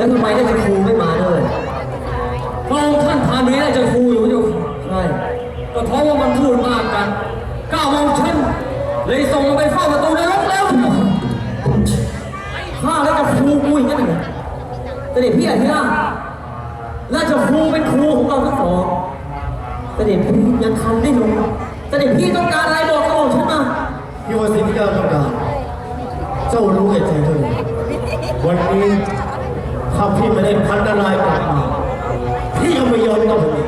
แล้วทำไมได้จะครูไม่มาด้วยพระองค์ท่านทานนี้ได้จะครูอยู่เจ้าค่ใช่ก็เพราะว่ามันพูดมากกันก้าวมองฉันเลยส่งไปเฝ้าประตูนรกแล้วถ้าค่ะข้าแล้วจะครูกูอีกนั่นเหรอเสด็จพี่อธิราชราชครูเป็นครูของเราทั้งสองเสด็จพี่ยังทำได้ลงเสด็จพี่ต้องการอะไรบอกกระบอกฉันมาพี่ว่าสิ่งที่เจ้าต้องการเจ้ารู้แก่ใจเลยวันนี้ ถ้าพี่ไม่ได้พันละลายกลับมาพี่ยังไม่ยอมต้องเลย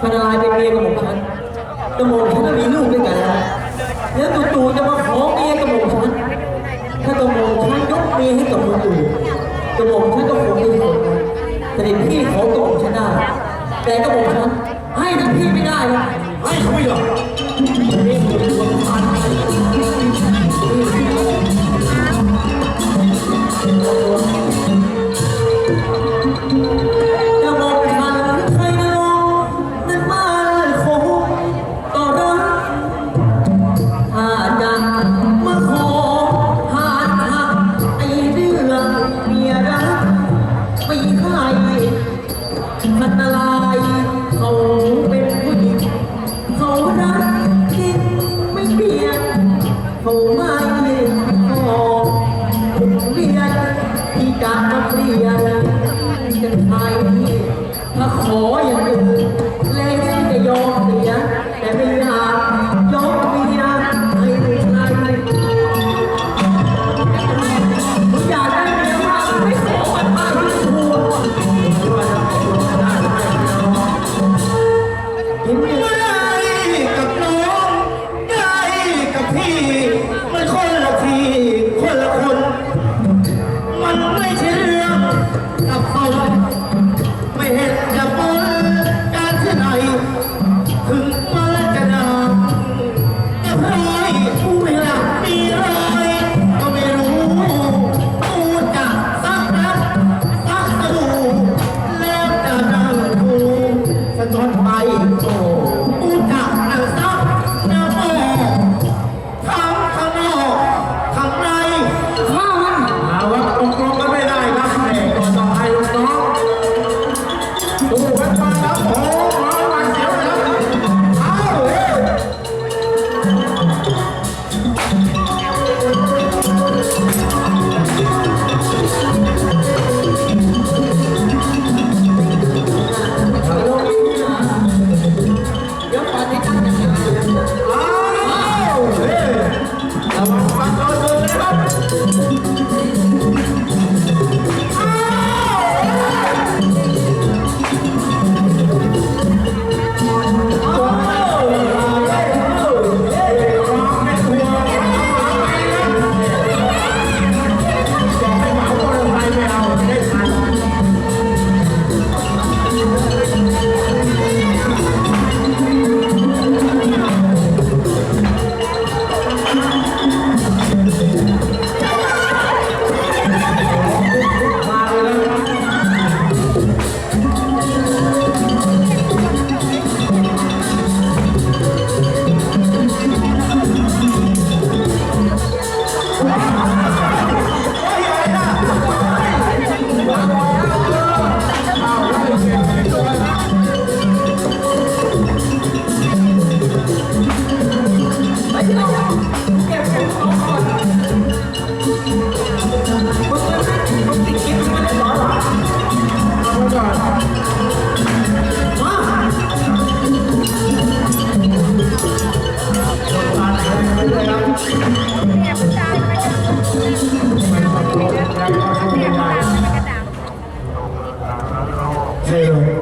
พันลายเป็นเมียกระบอกฉันกระบอกฉันก็มีลูกด้วยกันแล้วแล้วจู่ๆจะมาขอเมียกระบอกฉันถ้ากระบอกฉันยกเมียให้กับคนอื่นกระบอกฉันก็คงไม่ทนเด็จพี่ขอกระบอกฉันได้แต่กระบอกฉันให้ทั้งพี่ไม่ได้นะให้เขาไม่ยอม พันลา ดูกันมาแล้วโอ้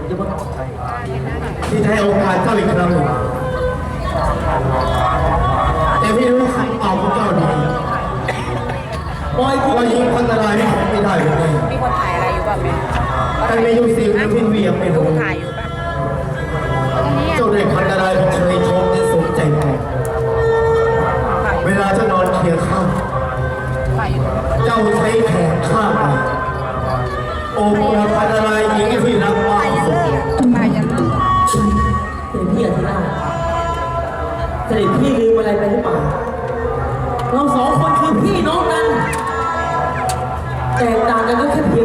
ฮ้ยที่ให้โอกาสเจ้าอีกครั้งหนึ่งแต่ไม่รู้คำตอบของเจ้าดีปล่อยกูว่ายิงพันตรายนี่ไม่ได้หรือไม่มีคนถ่ายอะไรอยู่ป่ะแม่แต่ในยุคสิ่งที่พี่เวียงไม่รู้ถ่ายอยู่ป่ะเจ้าได้พันตรายของเคยชมที่สมใจแม่เวลาเจ้านอนเคียงข้างถ่ายอยู่เจ้าใช้แขนข้างมาโอ้โห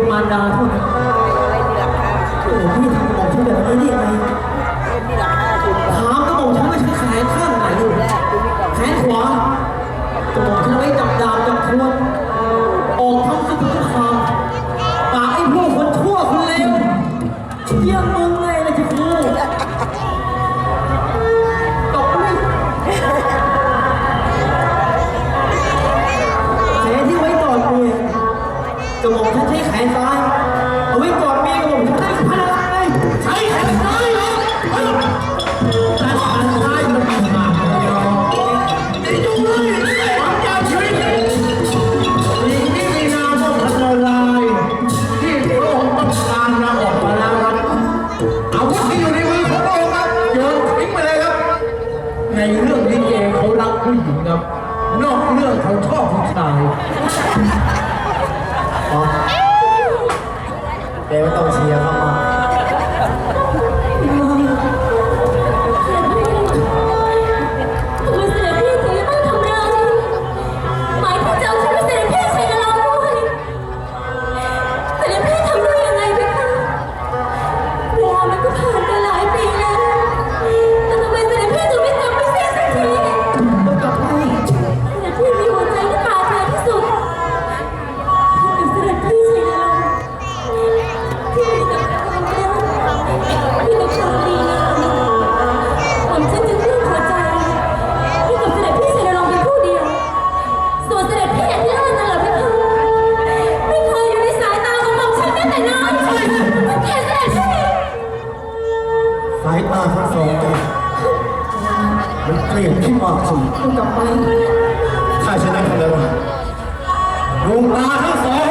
มารดาเท่านั้นายตาทั้งสองเลยมันเกลียดที่ปากสุดกลับไปข้าชนะคนแล้ววะดวงตาขั้งสอง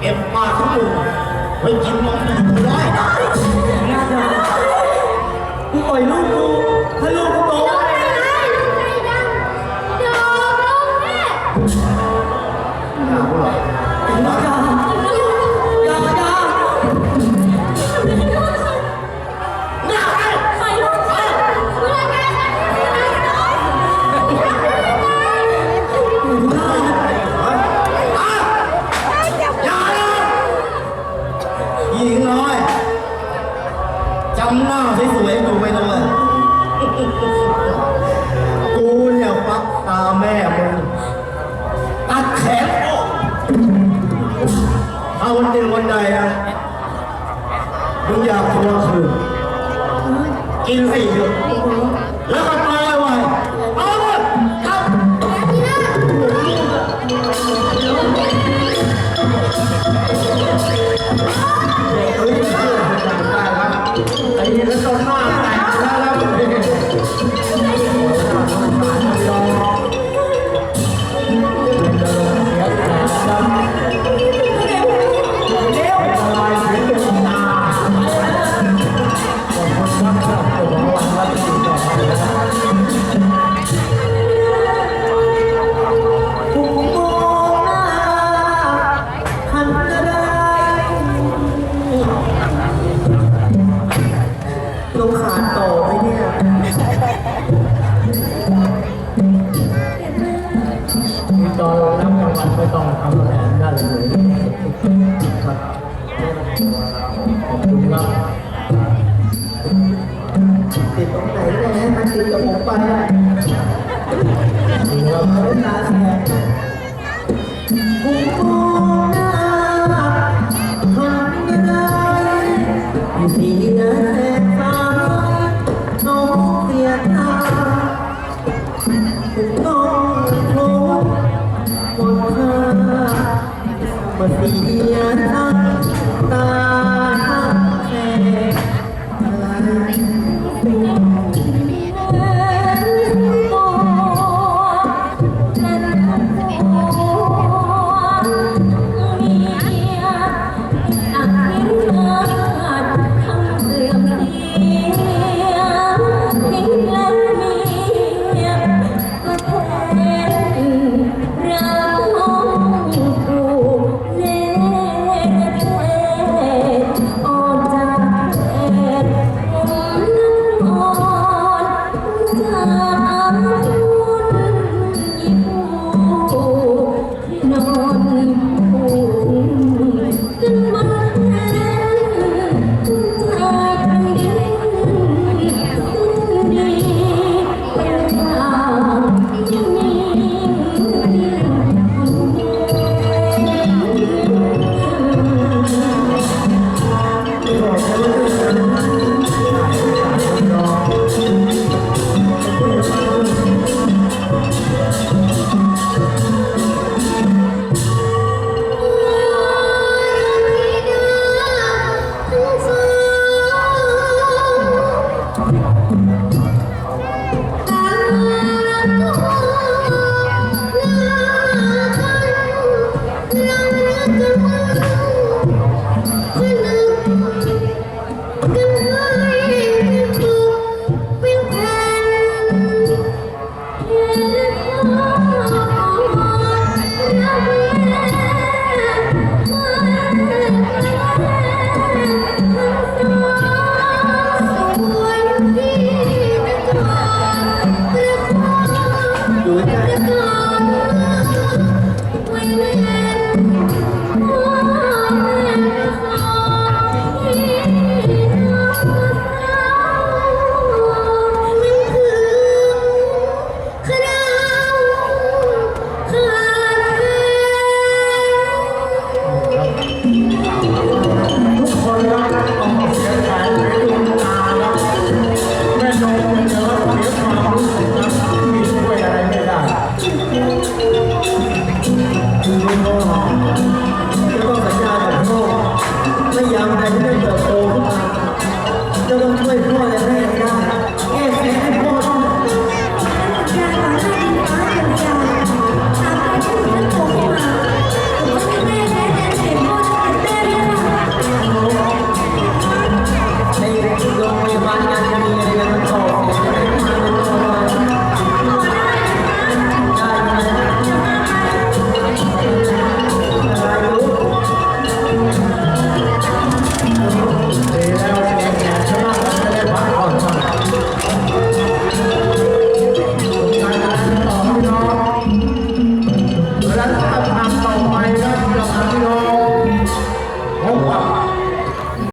เอ็มมาทั้งหมดไปกินนมได้ได้ กูปล่อยลูกกู กินให้ยอแล้วก็ตายไว้เอาหมดครับอันนี้ก็ต้นหน้าแตกแล้วแล้วเดี๋ยว จอน้ำมันไม่ต้องทำแผนได้เลยครับ